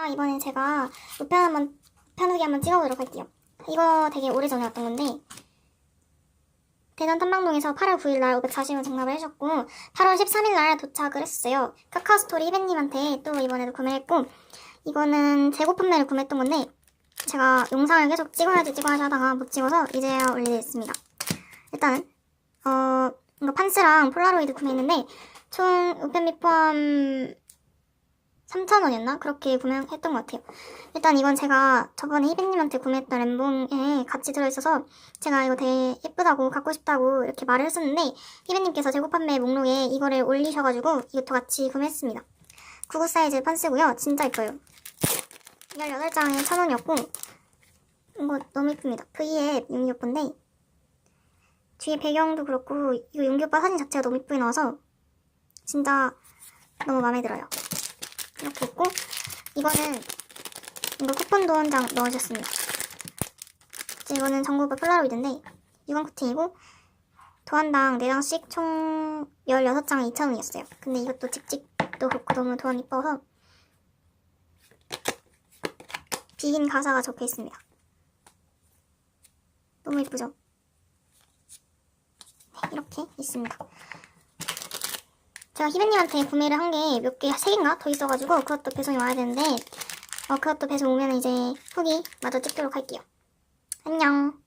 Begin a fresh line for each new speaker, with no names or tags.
아, 이번엔 제가 우편 한번 후기 한번 찍어보도록 할게요. 이거 되게 오래전에 왔던 건데 대전 탐방동에서 8월 9일 날 540원 장납을 해주셨고 8월 13일 날 도착을 했어요. 카카오스토리 희배님한테 또 이번에도 구매했고 이거는 재고 판매를 구매했던 건데 제가 영상을 계속 찍어야지 찍어야지 하다가 못 찍어서 이제야 올리게 됐습니다. 일단은 어 이거 판스랑 폴라로이드 구매했는데 총 우편 미 포함 3,000원이었나? 그렇게 구매했던 것 같아요. 일단 이건 제가 저번에 희빈님한테 구매했던 램봉에 같이 들어있어서 제가 이거 되게 예쁘다고 갖고 싶다고 이렇게 말을 했었는데 희빈님께서 재고 판매 목록에 이거를 올리셔가지고 이것도 같이 구매했습니다. 99 사이즈 판스고요. 진짜 예뻐요. 18장에 1,000원이었고 이거 너무 예쁩니다. V앱 용기 오빠인데 뒤에 배경도 그렇고 이거 용기 오빠 사진 자체가 너무 예쁘게 나와서 진짜 너무 마음에 들어요. 이렇게 있고 이거는 이거 쿠폰도 한 장 넣어주셨습니다. 이거는 전국의 폴라로이드인데 유광 코팅이고 도안당 4장씩 총 16장에 2,000원이었어요. 근데 이것도 직직도 그렇고 너무 도안 이뻐서 비긴 가사가 적혀 있습니다. 너무 이쁘죠? 네, 이렇게 있습니다. 제가 희배님한테 구매를 한 게 몇 개, 세 개인가 더 있어가지고 그것도 배송이 와야 되는데 어, 그것도 배송 오면 이제 후기 마저 찍도록 할게요. 안녕.